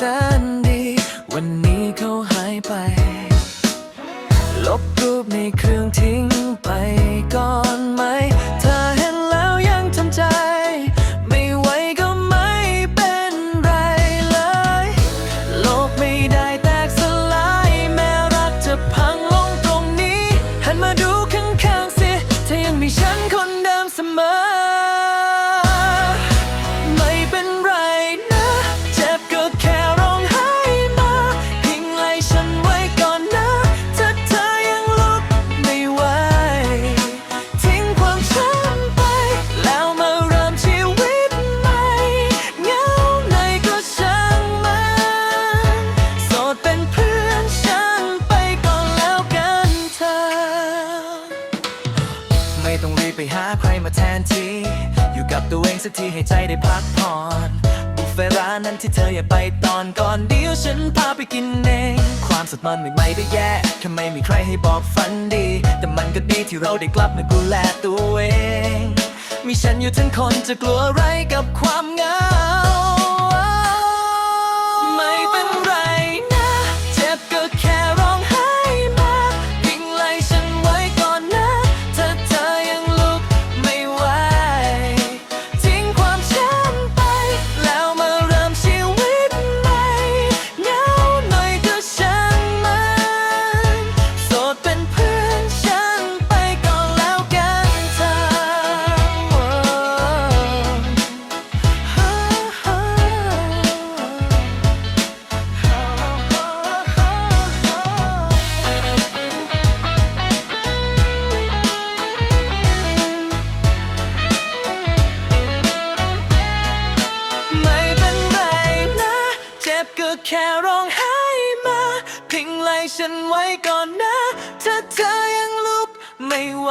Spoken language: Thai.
สนดี วันนี้เขาหายไป ลบรูปในเครื่องที่ ไม่ต้องรีบไปหาใครมาแทนที่ อยู่กับตัวเองสักทีให้ใจได้พักผ่อนบุฟเฟ่ร้านนั้นที่เธออย่าไปตอนก่อนเดี๋ยวฉันพาไปกินเอง ความสดมัม่ไม่ได้แย่ทำไมมีใครให้บอกฝันดี แต่มันก็ดีที่เราได้กลับมาดูแลตัวเอง มีฉันอยู่ทั้งคนจะกลัวอะไรกับความเหงา แค่ร้องไห้มา พิงไหลฉันไว้ก่อนนะ ถ้าเธอยังลุกไม่ไหว